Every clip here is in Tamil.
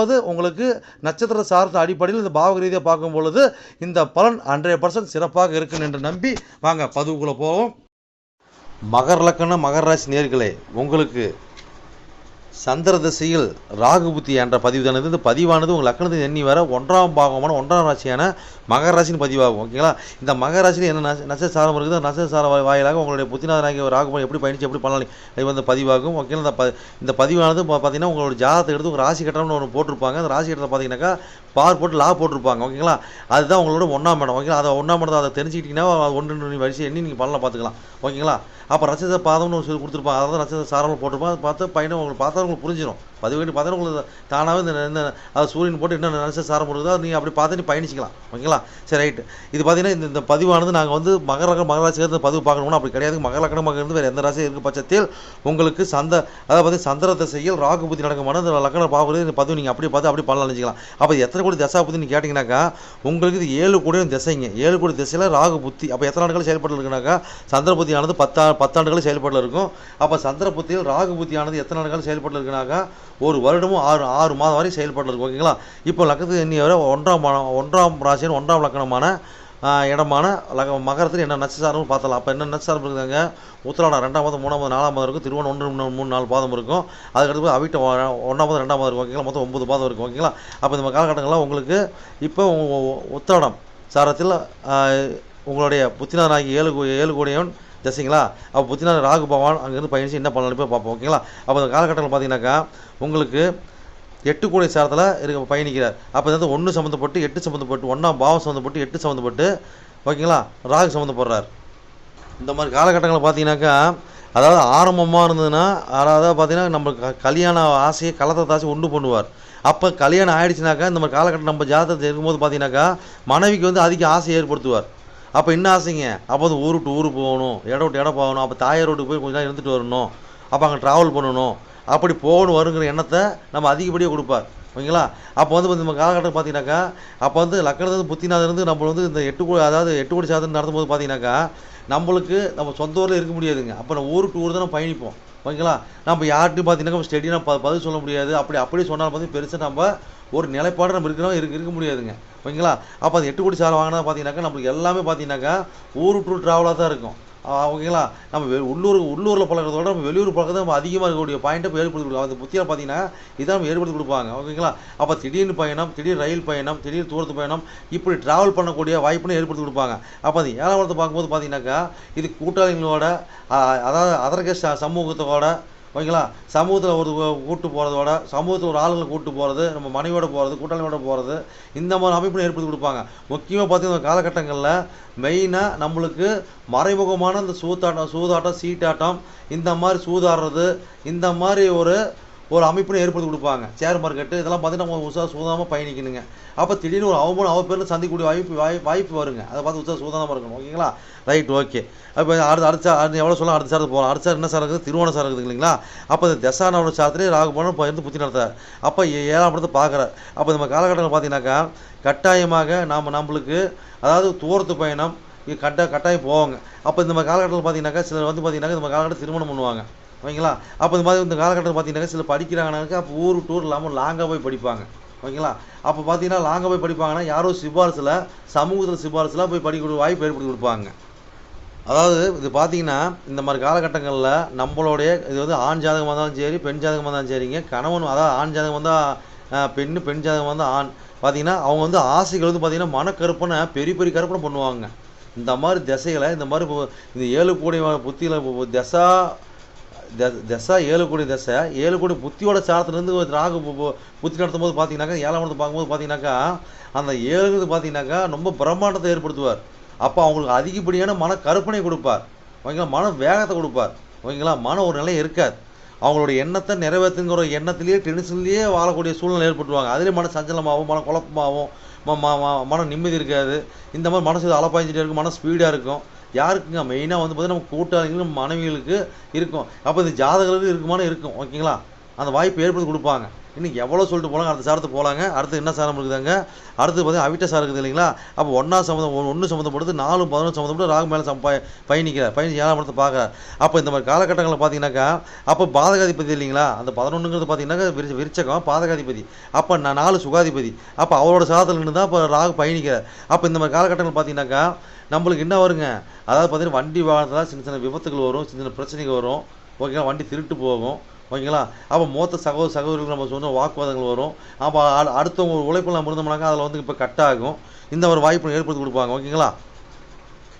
ரெண்டாவது உங்களுக்கு நட்சத்திர சார்ந்த அடிப்படையில் இந்த பாவக ரீதியாக பார்க்கும் பொழுது இந்த பலன் ஹண்ட்ரட் பர்சன்ட் சிறப்பாக இருக்கும் என்று நம்பி வாங்க பதிவுக்குள்ளே போவோம். மகர் லக்கணம் மகர ராசி நேர்களே உங்களுக்கு சந்திர திசையில் ராகு புத்தி என்ற பதிவு தானது இந்த பதிவானது உங்கள் லக்கணத்தை எண்ணி வர ஒன்றாம் பாகமான ஒன்றாம் ராசியான மகர ராசின்னு பதிவாகும். ஓகேங்களா? இந்த மகர ராசியில் என்ன நட்ச- நட்சத்திர சாரம் இருக்குது சார வாயிலாக உங்களுடைய புத்திநாதனாகிய ராகு எப்படி பயணிச்சு எப்படி பண்ணலாம் இது வந்து பதிவாகும். ஓகேங்களா? இந்த ப இந்த பதிவானது பார்த்தீங்கன்னா உங்களோட ஜாதகத்தை எடுத்து உங்கள் ராசி கட்டணம்னு ஒன்று போட்டிருப்பாங்க. அந்த ராசி கட்டத்தில் பார்த்தீங்கன்னாக்கா பார் போட்டு லா போட்டிருப்பாங்க ஓகேங்களா அதுதான் உங்களோட ஒன்றாம் இடம் ஓகேங்களா அதை ஒன்றாம் மடத்தை அதை தெரிஞ்சுக்கிட்டிங்கன்னா ஒன்று ரெண்டு வரிசை எண்ணி நீங்கள் பண்ணலாம் பார்த்துக்கலாம் ஓகேங்களா அப்போ நட்சத்திர பாதம்னு ஒரு சொல்லி கொடுத்துருப்பாங்க அதாவது ரசத சாரம் போட்டிருப்பாங்க. அதை பார்த்து பையனை உங்களுக்கு பார்த்தா உங்களுக்கு புரிஞ்சிடும் பதிவு வேண்டி பார்த்தா உங்களுக்கு தானாகவே இந்த இந்த அது சூரியன் போட்டு என்ன நட்சத்திர சாரம் போடுறதோ நீங்கள் அப்படி பார்த்து நீ பயணிச்சிக்கலாம் ஓகேங்களா சரி ரைட்டு இது பார்த்தீங்கன்னா இந்த இந்த பதிவானது நாங்கள் வந்து மகர லக்னம் மகர பதிவு பார்க்கணும்னா அப்படி கிடையாது. மகர லக்னமாக இருந்து வேறு எந்த ராசி இருக்க பட்சத்தில் உங்களுக்கு சந்த அதாவது பார்த்தீங்கன்னா சந்திர திசையில் ராகு புத்தி நடக்குமான இந்த லக்னம் பார்க்குறது இந்த பதிவு நீங்கள் அப்படியே பார்த்து அப்படி பண்ணலாம் நினச்சிக்கலாம் அப்போ எத்தனை கோடி தசா கேட்டிங்கனாக்கா உங்களுக்கு இது ஏழு கோடியும் திசைங்க. ஏழு கோடி திசையில் ராகு புத்தி. அப்போ எத்தனை ஆண்டுகள் செயல்பட்டு இருக்குனாக்கா சந்திர புத்தியானது பத்தா பத்தாண்டுகள் செயல்பட்டு இருக்கும். அப்போ சந்திர புத்தியில் ராகு புத்தியானது எத்தனை ஆண்டுகள் செயல்பட்டு இருக்குனாக்கா ஒரு வருடமும் ஆறு ஆறு மாதம் வரை செயல்பட்டு இருக்கும் ஓகேங்களா? இப்போ லக்கத்துக்கு எண்ணி வர ஒன்றாம் ஒன்றாம் ராசியின் ஒன்றாம் லக்கணமான இடமான லக மகரத்தில் என்ன நட்சத்திரம் பார்த்தலாம் அப்போ என்ன நட்சத்திரம் இருக்குதுங்க? உத்திராடம் ரெண்டாம் மாதம் மூணாம் மாதம் நாலாம் மாதம் இருக்கும் திருவோணம் ஒன்று மூணு மூணு நாலு பாதம் இருக்கும். அதுக்கடுத்து அவிட்ட ஒன்றாம் மாதம் ரெண்டாம் மாதம் இருக்கும். ஓகேங்களா? மொத்தம் ஒன்பது பாதம் இருக்கும். ஓகேங்களா? அப்போ இந்த காலகட்டங்கள்லாம் உங்களுக்கு இப்போ உத்திராடம் சாரத்தில் உங்களுடைய புத்தினாராகி ஏழு ஏழு கோடியவன் தசைங்களா? அப்போ புத்தினார் ராகு பகவான் அங்கேருந்து பயணிச்சு என்ன பண்ணலாம் போய் பார்ப்போம். ஓகேங்களா? அப்போ இந்த காலகட்டத்தில் பார்த்தீங்கன்னாக்கா உங்களுக்கு எட்டு கோடி சாரத்தில் இருக்க பயணிக்கிறார். அப்போ வந்து ஒன்று சம்மந்தப்பட்டு எட்டு சம்மந்தப்பட்டு ஒன்றாம் பாவம் சம்மந்தப்பட்டு எட்டு சம்மந்தப்பட்டு ஓகேங்களா? ராகு சம்மந்தப்படுறார் இந்த மாதிரி காலகட்டங்களில் பார்த்தீங்கன்னாக்கா அதாவது ஆரம்பமாக இருந்ததுன்னா அதாவது பார்த்தீங்கன்னா நம்ம க- கல்யாண ஆசையை கலத்தை ஆசை ஒன்று பண்ணுவார். அப்போ கல்யாணம் ஆயிடுச்சுனாக்கா இந்த மாதிரி காலகட்டம் நம்ம ஜாதகத்தை இருக்கும்போது பார்த்தீங்கன்னாக்கா மனைவிக்கு வந்து அதிக ஆசையை ஏற்படுத்துவார். அப்போ என்ன ஆசைங்க? அப்போ வந்து ஊரு விட்டு ஊர் போகணும் இடம் விட்டு இடம் போகணும் அப்போ தாயார் வீட்டுக்கு போய் கொஞ்ச நேரம் இருந்துட்டு வரணும். அப்போ அங்கே ட்ராவல் பண்ணணும். அப்படி போகணும் வருங்கிற எண்ணத்தை நம்ம அதிகப்படியாக கொடுப்பார். ஓகேங்களா? அப்போ வந்து நம்ம காலகட்டம் பார்த்தீங்கன்னாக்கா அப்போ வந்து லக்கணத்து புத்திநாதர் நம்ம வந்து இந்த எட்டு கோடி அதாவது எட்டு கோடி சாதனை நடத்தும்போது பார்த்தீங்கன்னாக்கா நம்மளுக்கு நம்ம சொந்த ஊரில் இருக்க முடியாதுங்க. அப்போ நம்ம ஊருக்கு ஊர் தான் நம்ம பயணிப்போம். ஓகேங்களா? நம்ம யார்கிட்டையும் பார்த்தீங்கன்னா ஸ்டெடியாக ப பதில் சொல்ல முடியாது. அப்படி அப்படியே சொன்னாலும் பார்த்து பெருசாக நம்ம ஒரு நிலைப்பாடு நம்ம இருக்கிறோம் இருக்க இருக்க முடியாதுங்க. ஓகேங்களா? அப்போ அந்த எட்டு கோடி சாலை வாங்கினா பார்த்தீங்கன்னாக்கா நம்மளுக்கு எல்லாமே பார்த்தீங்கன்னாக்கா ஊர் டூர் ட்ராவலாக தான் இருக்கும். ஓகேங்களா? நம்ம வெ- உள்ளூர் உள்ளூரில் பழக்கிறத விட நம்ம வெளியூர் பழக்கத்தை நம்ம அதிகமாக இருக்கக்கூடிய பாயிண்ட்டை இப்போ ஏற்படுத்தி கொடுக்கும் அந்த புத்தியில் பார்த்தீங்கன்னா இதான் நம்ம ஏற்படுத்தி கொடுப்பாங்க. ஓகேங்களா? அப்போ திடீர்னு பயணம் திடீர் ரயில் பயணம் திடீர் தூரத்து பயணம் இப்படி ட்ராவல் பண்ணக்கூடிய வாய்ப்புன்னு ஏற்படுத்தி கொடுப்பாங்க. அப்போ அது ஏழாம் இடத்தை பார்க்கும்போது பார்த்தீங்கன்னாக்கா இது கூட்டாளிகளோட அதாவது அதர்க சமூகத்தோட ஓகேங்களா? சமூகத்தில் ஒரு கூட்டு போகிறதோட சமூகத்தில் ஒரு ஆளுங்களை கூட்டு போகிறது நம்ம மனைவியோட போகிறது கூட்டாளியோட போகிறது இந்த மாதிரி அமைப்புன்னு ஏற்படுத்தி கொடுப்பாங்க. முக்கியமாக பார்த்தீங்கன்னா காலகட்டங்களில் மெயினாக நம்மளுக்கு மறைமுகமான இந்த சூதாட்டம் சூதாட்டம் சீட்டாட்டம் இந்த மாதிரி சூதாடுறது இந்த மாதிரி ஒரு ஒரு அமைப்புன்னு ஏற்படுத்தி கொடுப்பாங்க. ஷேர் மார்க்கெட்டு இதெல்லாம் பார்த்தீங்கன்னா நம்ம உற்சாக சூதானமாக பயணிக்கணுங்க. அப்போ திடீர்னு ஒரு அவமானம் அவ பேரில் சந்திக்கக்கூடிய வாய்ப்பு வாய் வாய்ப்பு வருங்க. அதை பார்த்து உற்சாக சூதானமாக இருக்கணும். ஓகேங்களா? ரைட் ஓகே அப்போ அடுத்த அடுத்த அடுத்து எவ்வளோ சொல்லலாம் அடுத்த சாரத்து போகலாம். அடுத்த சார் என்ன சார் இருக்குது? திருவோண சார் இருக்குது இல்லைங்களா? அப்போ இந்த தசானோட சாரத்திலே ராகு இப்போ இருந்து புத்தி நடத்தார் அப்போ ஏ- ஏழாம் இடத்தை பார்க்குறாரு. அப்போ நம்ம காலகட்டத்தில் பார்த்தீங்கன்னாக்கா கட்டாயமாக நாம் நம்மளுக்கு அதாவது தூரத்து பயணம் கட்டாய கட்ட கட்டாயம் போவாங்க. அப்போ இந்த மாதிரி காலகட்டத்தில் பார்த்தீங்கன்னாக்கா சிலர் வந்து பார்த்தீங்கன்னாக்கா இந்த காலகட்டத்தில் திருமணம் பண்ணுவாங்க. ஓகேங்களா? அப்போ இந்த மாதிரி இந்த காலகட்டத்தில் பார்த்தீங்கன்னாக்கா சில படிக்கிறாங்கனாக்கா அப்போ ஊர் டூர் இல்லாமல் லாங்காக போய் படிப்பாங்க. ஓகேங்களா? அப்போ பார்த்தீங்கன்னா லாங்காக போய் படிப்பாங்கன்னா யாரோ சிபாரிசில் சமூகத்தில் சிபாரிசில் போய் படிக்கக்கூடிய வாய்ப்பு ஏற்படுத்தி கொடுப்பாங்க. அதாவது இது பார்த்தீங்கன்னா இந்த மாதிரி காலகட்டங்களில் நம்மளுடைய இது வந்து ஆண் ஜாதகமாக இருந்தாலும் சரி பெண் ஜாதகமாக இருந்தாலும் சரிங்க. கணவன் அதாவது ஆண் ஜாதகம் வந்தால் பெண் பெண் ஜாதகம் வந்தால் ஆண். பார்த்தீங்கன்னா அவங்க வந்து ஆசைகள் வந்து பார்த்தீங்கன்னா மனக்கருப்பனை பெரிய பெரிய கருப்பனை பண்ணுவாங்க. இந்த மாதிரி திசைகளை இந்த மாதிரி இப்போ இந்த ஏழு கோடி புத்தியில் திசா தசை ஏழு கோடி தசை ஏழு கோடி புத்தியோட சாரத்துலேருந்து ராகு புத்தி நடத்தும் போது பார்த்தீங்கன்னாக்கா ஏழாம் பார்க்கும்போது பார்த்தீங்கன்னாக்கா அந்த ஏழுங்கிறது பார்த்தீங்கன்னாக்கா ரொம்ப பிரம்மாண்டத்தை ஏற்படுத்துவார். அப்போ அவங்களுக்கு அதிகப்படியான மன கற்பனை கொடுப்பார். ஓகேங்களா? மன வேகத்தை கொடுப்பார். ஓகேங்களா? மன ஒரு நிலை இருக்காது அவங்களோட எண்ணத்தை நிறைவேற்றுங்கிற எண்ணத்திலேயே டென்ஷன்லேயே வாழக்கூடிய சூழ்நிலை ஏற்பட்டுருவாங்க. அதிலே மன சஞ்சலமாகவும் மன குழப்பமாகவும் ம ம- மன நிம்மதி இருக்காது. இந்த மாதிரி மனசு அலப்பாய்ஞ்சிட்டே இருக்கும். மன ஸ்பீடாக இருக்கும். யாருக்குங்க? மெயினாக வந்து பார்த்தீங்கன்னா நம்ம கூட்டாளிகளும் மனைவிகளுக்கு இருக்கும். அப்போ இந்த ஜாதகர்களுக்கு இருக்குமானு இருக்கும். ஓகேங்களா அந்த வாய்ப்பு ஏற்படுத்தி கொடுப்பாங்க. இன்னும் எவ்வளோ சொல்லிட்டு போகலாங்க அடுத்த சாரத்து போகலாங்க அடுத்து என்ன சாரம் இருக்குதாங்க? அடுத்து பார்த்தீங்கன்னா அவிட்ட சாரம் இருக்குது இல்லைங்களா? அப்போ ஒன்றா சம்மந்தம் ஒன்று சம்மந்தப்படுது நாலு பதினொன்று சம்மந்தப்பட்டு ராகு மேலே சம் பயணிக்கிறார் பயணிச்சு ஏழாம் இடத்தை பார்க்குறார் அப்போ இந்த மாதிரி காலகட்டங்களில் பார்த்தீங்கன்னாக்கா அப்போ பாதகாதிபதி இல்லைங்களா? அந்த பதினொன்றுங்கிறது பார்த்தீங்கன்னாக்கா விரிச்ச விரிச்சகம் பாதகாதிபதி. அப்போ நான் நாலு சுகாதிபதி. அப்போ அவரோட சாதத்தில் நின்று தான் இப்போ ராகு பயணிக்கிறார் அப்போ இந்த மாதிரி காலகட்டங்கள் பார்த்தீங்கன்னாக்கா நம்மளுக்கு என்ன வருங்க? அதாவது பார்த்தீங்கன்னா வண்டி வாகனத்தில் சின்ன சின்ன விபத்துகள் வரும் சின்ன சின்ன பிரச்சனைகள் வரும். ஓகேங்களா? வண்டி திருட்டு போகும். ஓகேங்களா? அப்போ மூத்த சகோதர சகோதரிகள் நம்ம சொன்ன வாக்குவாதங்கள் வரும். அப்போ அடுத்தவங்க ஒரு உழைப்பில் நம்ம இருந்தோம்னாக்கா அதில் வந்து இப்போ கட் ஆகும். இந்த ஒரு வாய்ப்பு ஏற்படுத்தி கொடுப்பாங்க ஓகேங்களா?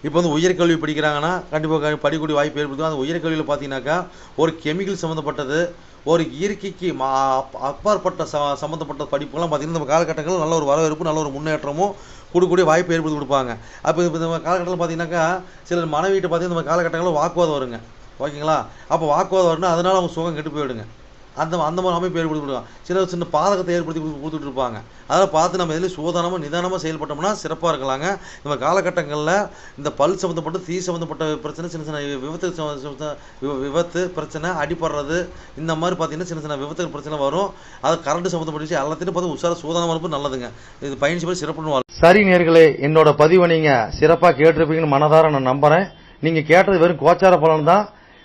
இப்போ வந்து உயர்கல்வி படிக்கிறாங்கன்னா கண்டிப்பாக படிக்கக்கூடிய வாய்ப்பு ஏற்படுத்தும். அந்த உயர்கல்வியில் பார்த்தீங்கன்னாக்கா ஒரு கெமிக்கல் சம்மந்தப்பட்டது ஒரு இயற்கைக்கு மா அப்- அப்பாற்பட்ட ச சம்மந்தப்பட்ட படிப்புகள்லாம் பார்த்தீங்கன்னா நம்ம காலகட்டங்களில் நல்ல ஒரு வரவேற்பு நல்ல ஒரு முன்னேற்றமும் கொடுக்கக்கூடிய வாய்ப்பு ஏற்படுத்தி கொடுப்பாங்க. அப்போ இப்போ இந்த காலகட்டத்தில் பார்த்தீங்கன்னாக்கா சிலர் மனைவிட்டு பார்த்தீங்கன்னா நம்ம காலகட்டங்களில் வாக்குவாதம் வருங்க. ஓகேங்களா? அப்போ வாக்குவாதம் வரணும் அதனால அவங்க சுகம் கெட்டு போயிடுங்க. அந்த அந்த மாதிரி அமைப்பு ஏற்படுத்தி கொடுக்கலாம் சின்ன சின்ன பாதகத்தை ஏற்படுத்தி கொடுத்து- கொடுத்துட்டு இருப்பாங்க. அதெல்லாம் பார்த்து நம்ம எதுலேயும் சூதானமாக நிதானமாக செயல்பட்டோம்னா சிறப்பாக இருக்கலாங்க. இந்த காலகட்டங்களில் இந்த பல் சம்மந்தப்பட்ட தீ சம்மந்தப்பட்ட பிரச்சனை சின்ன சின்ன விபத்து வி- விபத்து பிரச்சனை அடிபடுறது இந்த மாதிரி பார்த்தீங்கன்னா சின்ன சின்ன விபத்து பிரச்சனை வரும். அது கரண்ட் சம்மந்தப்பட்ட விஷயம் எல்லாத்தையும் பார்த்து உஷார சூதானமாக இருப்பது நல்லதுங்க. இது பயணிச்சு போய் சிறப்புன்னு சரி நேர்களே என்னோட பதிவை நீங்கள் சிறப்பாக கேட்டிருப்பீங்கன்னு மனதார நான் நம்புறேன். நீங்கள் கேட்டது வெறும் கோச்சார பலன் தான்.